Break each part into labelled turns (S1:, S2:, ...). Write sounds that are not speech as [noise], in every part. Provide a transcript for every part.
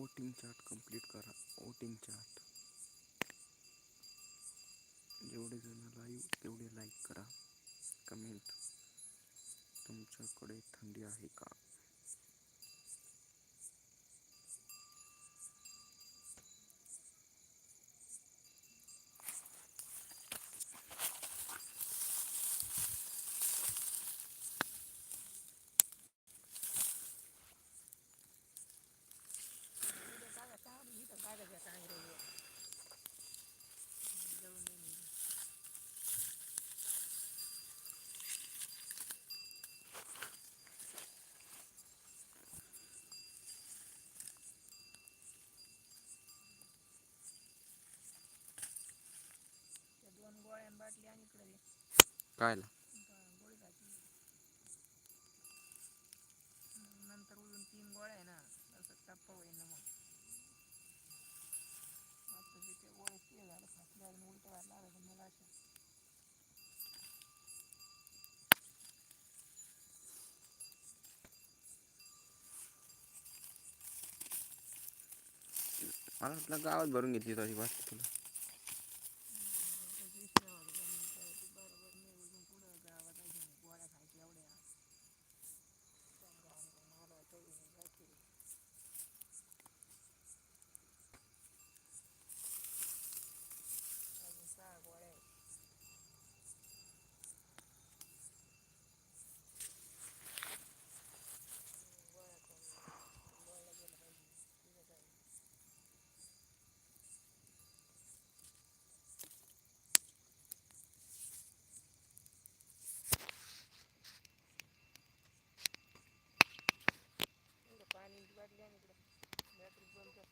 S1: Voting chart complete करा voting chart जेवढे जण लाईव्ह तेवढे लाईक करा कमेंट तुमच्याकडे थंडी आहे का
S2: kaila. Malah lagi awal baru ngedit tadi
S1: pas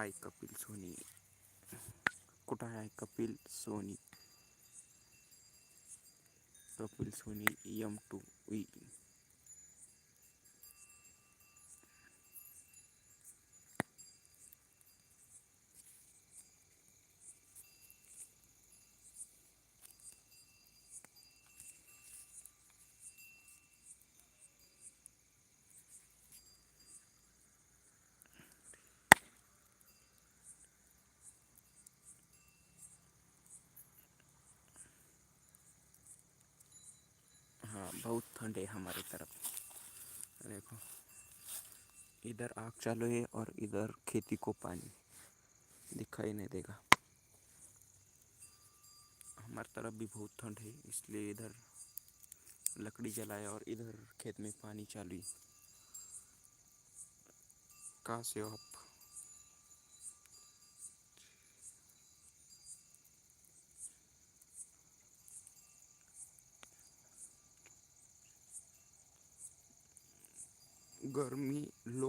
S1: hi Kapil Soni कुठं आहे Kapil Soni Kapil Soni M two V बहुत ठंड है हमारी तरफ देखो इधर आग चालू है और इधर खेती को पानी दिखाई नहीं देगा हमारी तरफ भी बहुत ठंड है इसलिए इधर लकड़ी जलाया और इधर खेत में पानी चालू है कहाँ से हो आप गर्मी लो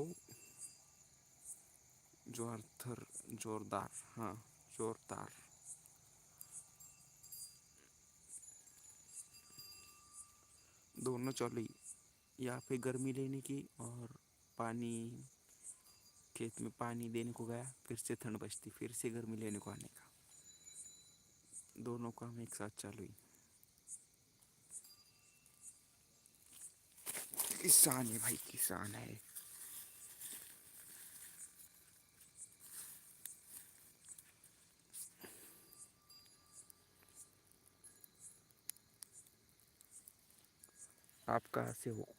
S1: जोरथर जोरदार हाँ जोरदार दोनों चौली या फिर गर्मी लेने की और पानी खेत में पानी देने को गया फिर से ठंड बचती फिर से गर्मी लेने को आने का दोनों काम एक साथ चालू ही किसान है भाई किसान है आपका से हो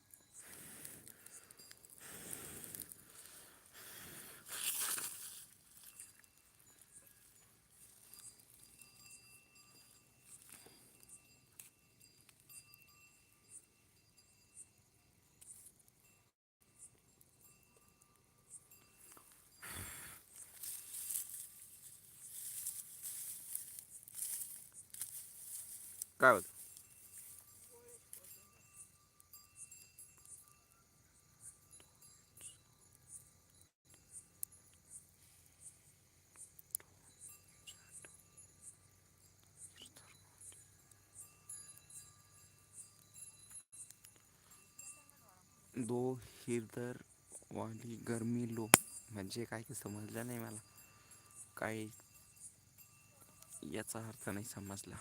S1: काय दो हिरदर वाली गर्मी लो म्हणजे काय की समजलं नाही मला काही याचा अर्थ नाही समजला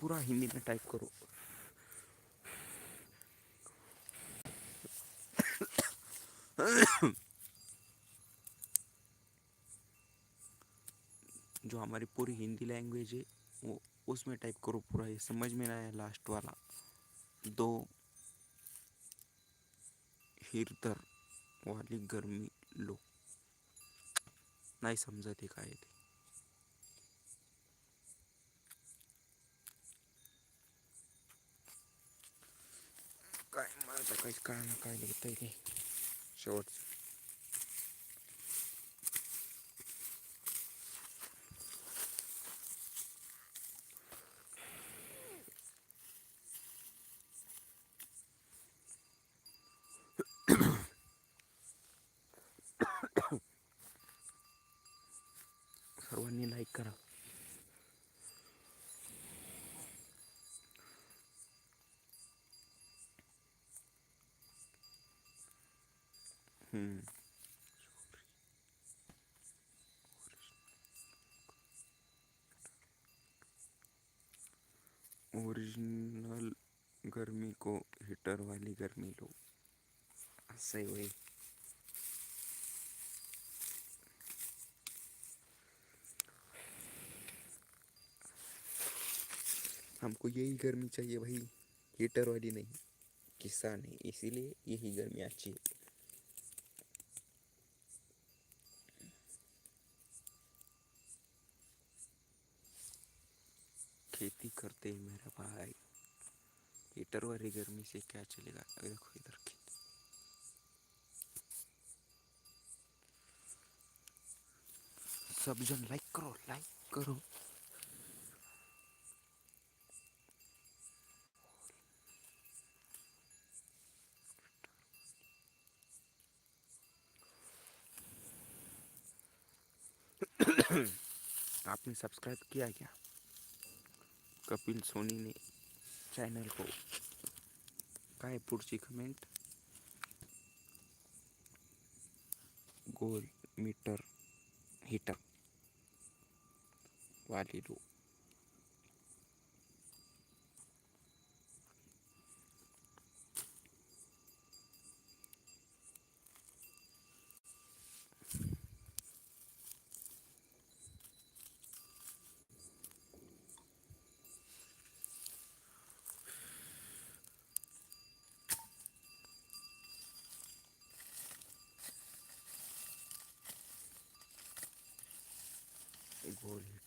S1: पूरा हिंदी में टाइप करो जो हमारी पूरी हिंदी लैंग्वेज है वो उसमें टाइप करो पूरा ये समझ में आया लास्ट वाला दो हिरदर वाली गर्मी लो नहीं समझा हे काय आता काहीच काय ना काय ओरिजिनल गर्मी को हीटर वाली गर्मी लो सही आहे हमको यही गर्मी चाहिए भाई हीटर वाली नहीं किसान है इसीलिए यही गर्मी अच्छी है सकते हैं मेरा भाई हीटर वाली गर्मी से क्या चलेगा अभी देखो इधर की सब जन लाइक करो लाइक करो [coughs] आपने सब्सक्राइब किया क्या कपिल सोनी ने चैनल को काय पुढची कमेंट गोल मीटर हिटर वाली
S2: लोग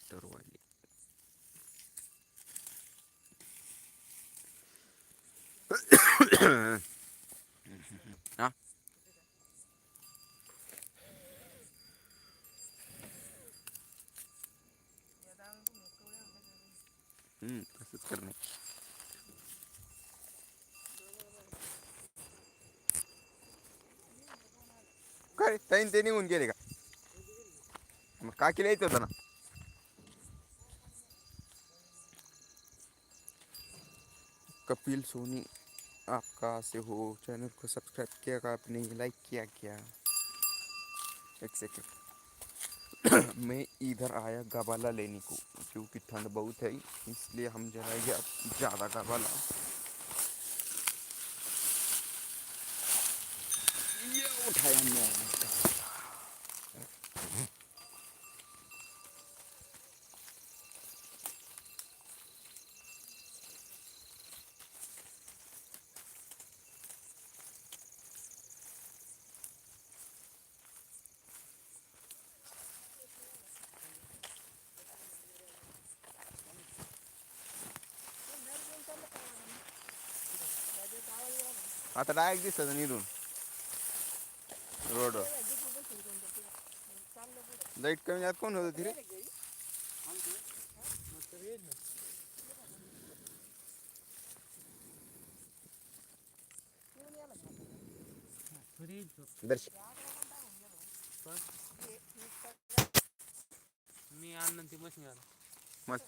S2: дороги.
S1: а? М, mm, काय ताईन ते निघून गेले का मग काकीला येत होता ना कपिल सोनी आपका से हो चैनल को सब्सक्राइब किया का आपने लाइक किया क्या एक सेकेंड [coughs] मैं इधर आया गबाला लेने को क्योंकि ठंड बहुत है इसलिए हम जाएंगे अब ज़्यादा गबाला ये उठाया मैं आता डायरेक्ट दिसत निधून रोड लाईट कमी जात कोण होतं तिथे
S2: मी ती मशीन नाही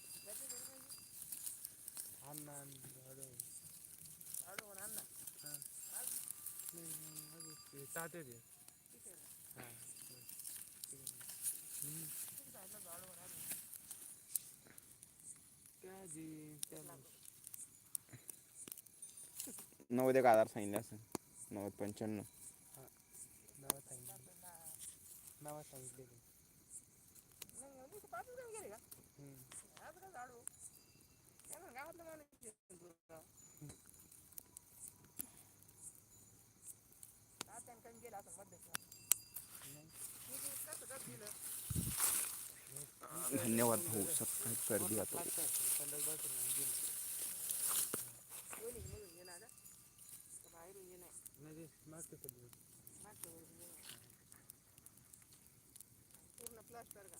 S3: सात
S2: येते हां
S1: नव्वद एक हजार सांगितले असं नव्वद पंच्याण्णव
S3: हां सांगितले
S1: धन्यवाद भाऊ सब्सक्राइब कर दिया तो
S2: पूर्ण प्लास्टर का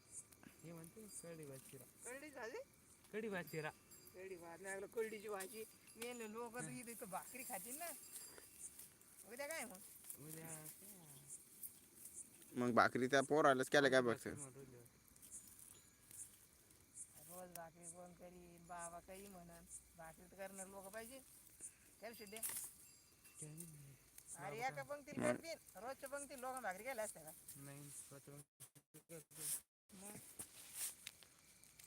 S2: म्हणते
S3: कडी
S2: भाजीरा करडी झाली
S3: कडी भाजीरा कडी भात
S2: लागलं करडीची भाजी मेले लोक इथे इथं भाकरी खातील ना उद्या काय मग
S3: उद्या
S1: मग भाकरी त्या पोर आल्यास केलं काय बघ
S2: रोज भाकरी कोण करीन बाबा काही म्हणन भाकरी तर करणार लोक पाहिजे काय शुद्ध अरे एका पंक्ती करतील रोजच्या पंक्ती लोक भाकरी केल्या असत्या का
S3: नाही
S2: मग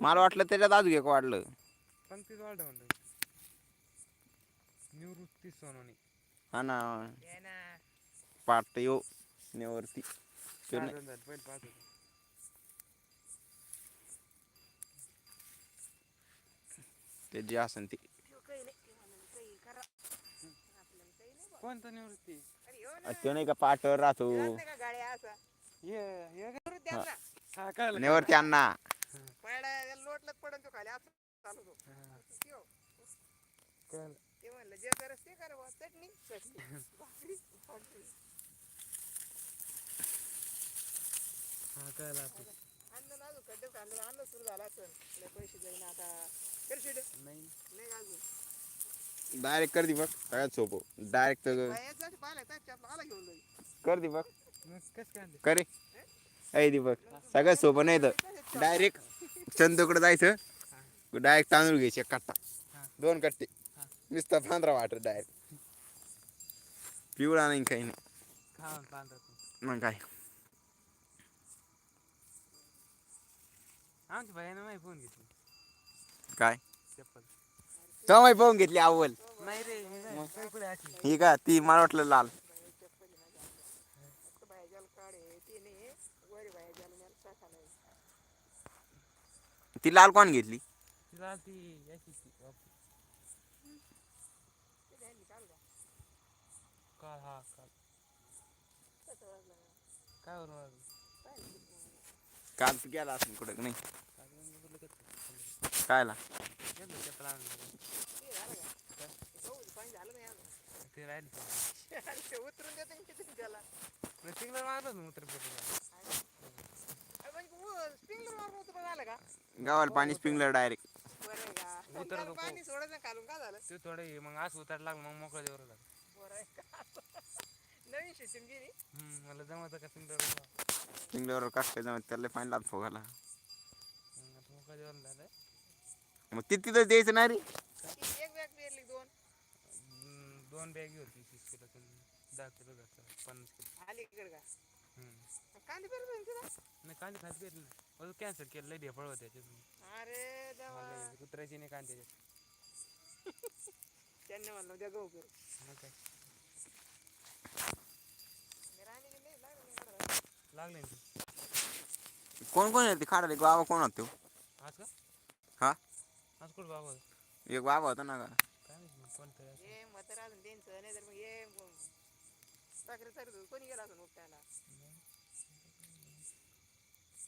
S3: मला
S1: वाटलं त्याच्यात आज घे वाढलं
S3: निवृत्ती
S1: हा ना पाट येऊ ते असन
S2: नाही
S1: का राहतो निवृत्ती अण्णा
S2: लोटलत पडन खाली असं चालू ते म्हणलं जे ते चटणी चटणी [laughs] आणलं सुरू पैसे आता
S1: डायरेक्ट कर दी बघ सगळ्यात सोपं डायरेक्ट कर दी बघ करे दीपक सगळ्यात सोपं नाही तर डायरेक्ट चंदकडे जायचं डायरेक्ट तांदूळ घ्यायचे कट्टा दोन कट्टे नुसता पांढरा वाटत डायरेक्ट पिवळा नाही काही नाही मग काय
S3: आमच्या भाईनं घेतली
S1: काय तो माही घेतली अव्वल
S3: नाही रे
S1: ही का ती मला वाटलं लाल
S2: ती
S1: लाल कोण घेतली
S3: ती याची ती काल हा काय
S2: काय
S1: काल तू गेला असेल कुठं नाही
S2: उतरून देते त्याला
S3: उतर
S2: का
S1: गावाला पाणी स्प्रिंकलर डायरेक्ट
S2: बरं पाणी का झालं
S3: थोडं मग असं उतर लाग मग
S2: लाग नवीन
S3: मला जमत का
S1: जमत फोगाला मग द्यायचं ना रे
S2: एक बॅग पेरली दोन
S3: दोन बॅग किलो दहा किलो पन्नास
S2: का कांदे
S3: नाही अजून कॅन्सल केलं लय ढेफळ होते
S2: अरे देवा
S3: कुत्र्याची नाही कांद्याचे
S2: त्यांनी म्हणलं उद्या गहू करू
S3: मग काय
S2: लागले
S3: ना ते.
S1: कोण कोण येते खाडाले एक बाबा कोण होतो
S3: आज का
S1: हा
S3: आज कुठं बाबा
S1: एक बाबा होता ना का
S3: काय माहिती मग कोणतरी असं.
S2: हे अजून त्यांचं नाही तर मग ये कोण-
S3: साखरे
S1: कोणी
S2: गेला असून त्याला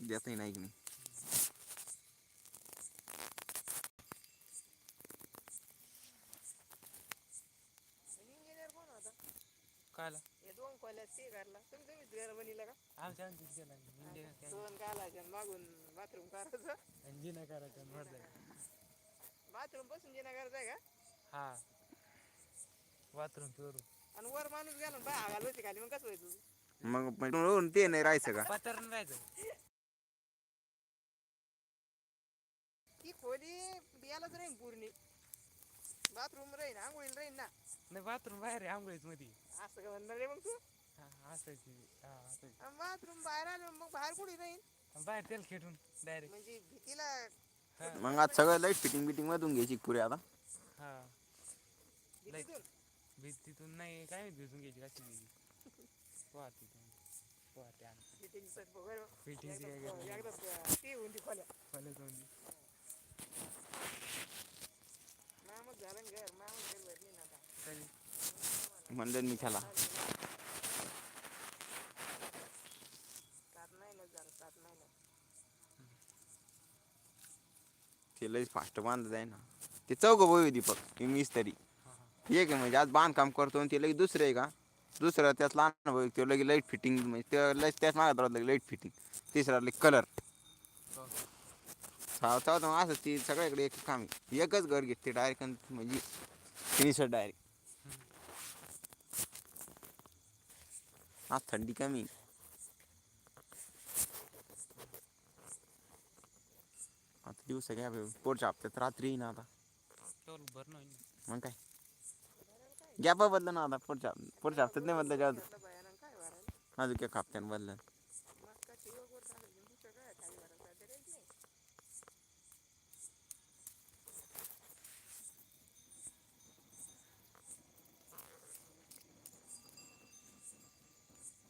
S2: देता
S3: नाही
S1: की नाही
S3: काला
S2: हे दोन कॉलेज ते घरला तुम्ही तुम्हीच घर बनिला का
S3: आमच्या आमचीच गेला म्हणजे इंजिनियर काय
S2: दोन कालाच्या मागून बाथरूम करायचं
S3: आणि जिना करायचं मर
S2: बाथरूम बसून जिना करायचं आहे का
S3: हा बाथरूम फिरू
S2: आणि वर माणूस गेला बाय हवा खाली मग कसं व्हायचं
S1: मग ते नाही राहायचं का
S3: पत्र राहायचं
S2: खोली बियालाच राहीन पूर्णी बाथरूम राहीन आंघोळी राहीन ना
S3: नाही बाथरूम बाहेर आहे आंघोळीच मध्ये
S2: असं का म्हणणार रे मग तू
S3: हा असायची
S2: बाथरूम बाहेर आलो मग बाहेर कुठे राहीन
S3: बाहेर तेल खेटून डायरेक्ट
S2: म्हणजे भीतीला
S1: मग आज सगळं लाईट फिटिंग बिटिंग मधून घ्यायची पुरे आता
S3: हा लाईट भीतीतून? नाही काय माहिती भिजून घ्यायची कशी घ्यायची
S2: पोहाते तुम्ही
S3: पोहाते काय
S1: मंदिर में खेला फास्ट बांधत जाए ना ते चौघ भाऊ दीपक मीच तरी एक म्हणजे आज बांधकाम करतो आणि ते दुसरं आहे का दुसरं लहान भाऊ तो लाईट फिटिंग म्हणजे तो त्याच लाईट फिटिंग तिसरा कलर असं ती सगळ्याकडे एक काम एकच घर घेते डायरेक्ट म्हणजे फिनिशर डायरेक्ट आज थंडी कमी आता दिवस घ्या पुढच्या हप्त्यात रात्री येईन आता मग काय गॅप बदल ना आता पुढच्या पुढच्या हप्त्यात नाही
S2: बदलायच्या
S1: अजून अजून हप्त्यानं बदल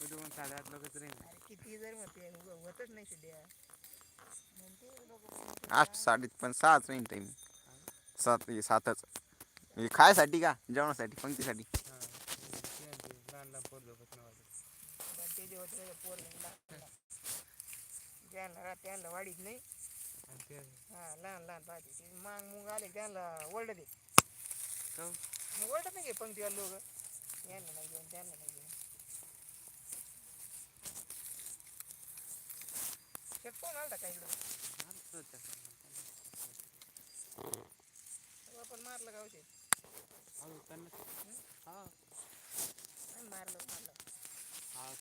S3: दोन आठ लोकच
S2: रे किती जर म्हणते होतच नाही सध्या
S1: आठ पण सहाच सात सातच खायसाठी का जेवणासाठी पंक्तीसाठी
S2: वाढीत नाही मुंग आले त्यांना ओरडत नाही लोक यांना नाही घेऊन त्यांना नाही
S3: ఎక్కువ నాలుగు కాయలు
S2: आपण मारलं
S3: गावशे मारलं मारलं